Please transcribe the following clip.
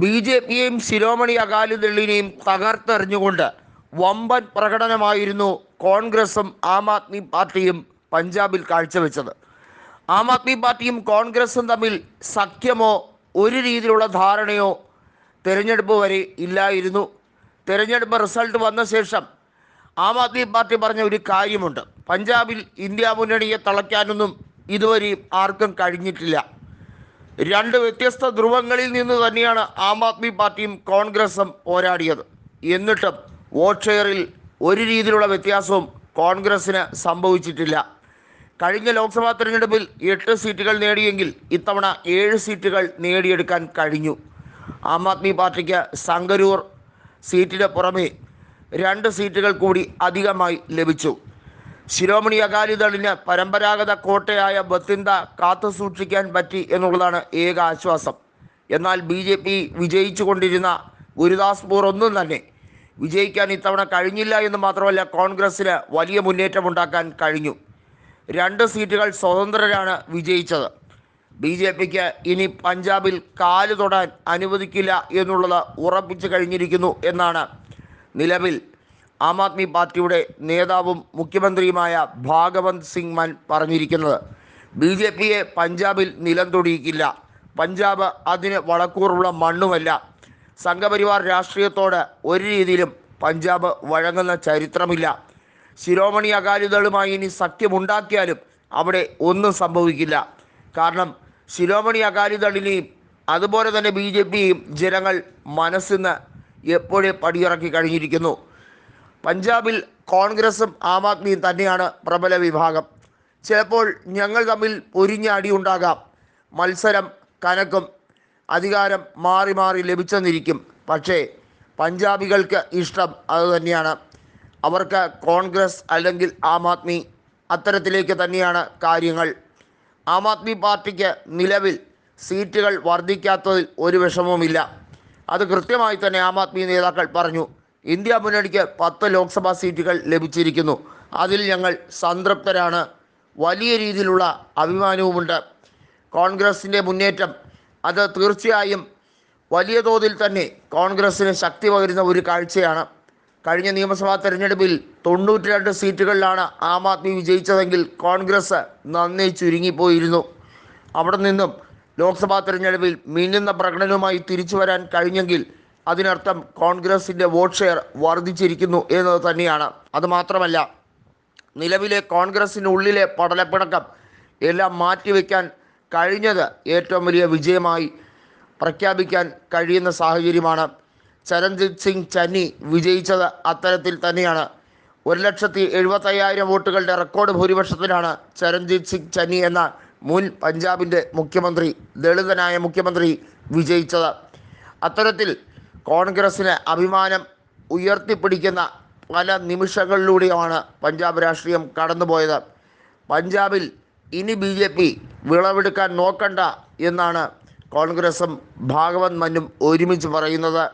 B J പിയെയും ശിരോമണി അകാലിദളിനെയും തകർത്തെറിഞ്ഞുകൊണ്ട് വമ്പൻ പ്രകടനമായിരുന്നു കോൺഗ്രസും ആം ആദ്മി പാർട്ടിയും പഞ്ചാബിൽ കാഴ്ചവെച്ചത്. ആം ആദ്മി പാർട്ടിയും കോൺഗ്രസും തമ്മിൽ സഖ്യമോ ഒരു രീതിയിലുള്ള ധാരണയോ തെരഞ്ഞെടുപ്പ് വരെ ഇല്ലായിരുന്നു. തെരഞ്ഞെടുപ്പ് റിസൾട്ട് വന്ന ശേഷം ആം ആദ്മി പാർട്ടി പറഞ്ഞ ഒരു കാര്യമുണ്ട്. പഞ്ചാബിൽ ഇന്ത്യ മുന്നണിയെ തളയ്ക്കാനൊന്നും ഇതുവരെയും ആർക്കും കഴിഞ്ഞിട്ടില്ല. രണ്ട് വ്യത്യസ്ത ധ്രുവങ്ങളിൽ നിന്ന് തന്നെയാണ് ആം ആദ്മി പാർട്ടിയും കോൺഗ്രസും പോരാടിയത്. എന്നിട്ടും വോട്ട് ഷെയറിൽ ഒരു രീതിയിലുള്ള വ്യത്യാസവും കോൺഗ്രസ്സിന് സംഭവിച്ചിട്ടില്ല. കഴിഞ്ഞ ലോക്സഭാ തെരഞ്ഞെടുപ്പിൽ എട്ട് സീറ്റുകൾ നേടിയെങ്കിൽ ഇത്തവണ ഏഴ് സീറ്റുകൾ നേടിയെടുക്കാൻ കഴിഞ്ഞു. ആം ആദ്മി പാർട്ടിക്ക് സംഗരൂർ സീറ്റിന് പുറമെ രണ്ട് സീറ്റുകൾ കൂടി അധികമായി ലഭിച്ചു. ശിരോമണി അകാലിദളിന് പരമ്പരാഗത കോട്ടയായ ബത്തിന്ത കാത്തു സൂക്ഷിക്കാൻ പറ്റി എന്നുള്ളതാണ് ഏക ആശ്വാസം. എന്നാൽ ബി ജെ പി വിജയിച്ചു കൊണ്ടിരുന്ന ഗുരുദാസ്പൂർ ഒന്നും തന്നെ വിജയിക്കാൻ ഇത്തവണ കഴിഞ്ഞില്ല എന്ന് മാത്രമല്ല കോൺഗ്രസ്സിന് വലിയ മുന്നേറ്റം ഉണ്ടാക്കാൻ കഴിഞ്ഞു. രണ്ട് സീറ്റുകൾ സ്വതന്ത്രരാണ് വിജയിച്ചത്. ബി ജെ പിക്ക് ഇനി പഞ്ചാബിൽ കാൽ തൊടാൻ അനുവദിക്കില്ല എന്നുള്ളത് ഉറപ്പിച്ചു കഴിഞ്ഞിരിക്കുന്നു എന്നാണ് നിലവിൽ ആം ആദ്മി പാർട്ടിയുടെ നേതാവും മുഖ്യമന്ത്രിയുമായ ഭാഗവന്ത് സിംഗ് മാൻ പറഞ്ഞിരിക്കുന്നത് ബി ജെ പിയെ പഞ്ചാബിൽ നിലം തൊടിയിക്കില്ല. പഞ്ചാബ് അതിന് വളക്കൂറുള്ള മണ്ണുമല്ല. സംഘപരിവാർ രാഷ്ട്രീയത്തോട് ഒരു രീതിയിലും പഞ്ചാബ് വഴങ്ങുന്ന ചരിത്രമില്ല. ശിരോമണി അകാലിദളുമായി ഇനി സഖ്യമുണ്ടാക്കിയാലും അവിടെ ഒന്നും സംഭവിക്കില്ല. കാരണം ശിരോമണി അകാലിദളിനെയും അതുപോലെ തന്നെ ബി ജെ പിയെയും ജനങ്ങൾ മനസ്സിന്ന് എപ്പോഴേ പടിയിറക്കി കഴിഞ്ഞിരിക്കുന്നു. പഞ്ചാബിൽ കോൺഗ്രസും ആം ആദ്മിയും തന്നെയാണ് പ്രബല വിഭാഗം. ചിലപ്പോൾ ഞങ്ങൾ തമ്മിൽ പൊരിഞ്ഞ അടിയുണ്ടാകാം. മത്സരം കനക്കും. അധികാരം മാറി മാറി ലഭിച്ചെന്നിരിക്കും. പക്ഷേ പഞ്ചാബികൾക്ക് ഇഷ്ടം അതുതന്നെയാണ് അവർക്ക് കോൺഗ്രസ് അല്ലെങ്കിൽ ആം ആദ്മി അത്തരത്തിലേക്ക് തന്നെയാണ് കാര്യങ്ങൾ. ആം ആദ്മി പാർട്ടിക്ക് നിലവിൽ സീറ്റുകൾ വർദ്ധിക്കാത്തതിൽ ഒരു വിഷമവുമില്ല. അത് കൃത്യമായി തന്നെ ആം ആദ്മി നേതാക്കൾ പറഞ്ഞു. ഇന്ത്യ മുന്നണിക്ക് പത്ത് ലോക്സഭാ സീറ്റുകൾ ലഭിച്ചിരിക്കുന്നു. അതിൽ ഞങ്ങൾ സംതൃപ്തരാണ്. വലിയ രീതിയിലുള്ള അഭിമാനവുമുണ്ട്. കോൺഗ്രസിന്റെ മുന്നേറ്റം അത് തീർച്ചയായും വലിയ തോതിൽ തന്നെ കോൺഗ്രസ്സിന് ശക്തി പകരുന്ന ഒരു കാഴ്ചയാണ്. കഴിഞ്ഞ നിയമസഭാ തെരഞ്ഞെടുപ്പിൽ തൊണ്ണൂറ്റി രണ്ട് സീറ്റുകളിലാണ് ആം ആദ്മി വിജയിച്ചതെങ്കിൽ കോൺഗ്രസ് നന്നേ ചുരുങ്ങിപ്പോയിരുന്നു. അവിടെ നിന്നും ലോക്സഭാ തെരഞ്ഞെടുപ്പിൽ മിന്നുന്ന പ്രകടനവുമായി തിരിച്ചു വരാൻ കഴിഞ്ഞെങ്കിൽ അതിനർത്ഥം കോൺഗ്രസിന്റെ വോട്ട് ഷെയർ വർദ്ധിച്ചിരിക്കുന്നു എന്നത് തന്നെയാണ്. അതുമാത്രമല്ല നിലവിലെ കോൺഗ്രസിനുള്ളിലെ പടലപ്പിണക്കം എല്ലാം മാറ്റിവെക്കാൻ കഴിഞ്ഞത് ഏറ്റവും വലിയ വിജയമായി പ്രഖ്യാപിക്കാൻ കഴിയുന്ന സാഹചര്യമാണ്. ചരൺജിത് സിംഗ് ചന്നി വിജയിച്ചത് അത്തരത്തിൽ തന്നെയാണ്. ഒരു ലക്ഷത്തി എഴുപത്തയ്യായിരം വോട്ടുകളുടെ റെക്കോർഡ് ഭൂരിപക്ഷത്തിലാണ് ചരൺജിത് സിംഗ് ചന്നി എന്ന മുൻ പഞ്ചാബിന്റെ മുഖ്യമന്ത്രി ദളിതനായ മുഖ്യമന്ത്രി വിജയിച്ചത്. അത്തരത്തിൽ കോൺഗ്രസ്സിന് അഭിമാനം ഉയർത്തിപ്പിടിക്കുന്ന പല നിമിഷങ്ങളിലൂടെയാണ് പഞ്ചാബ് രാഷ്ട്രീയം കടന്നുപോയത്. പഞ്ചാബിൽ ഇനി ബി ജെ പി വിളവെടുക്കാൻ നോക്കണ്ട എന്നാണ് കോൺഗ്രസും ഭാഗവത് മന്നും ഒരുമിച്ച് പറയുന്നത്.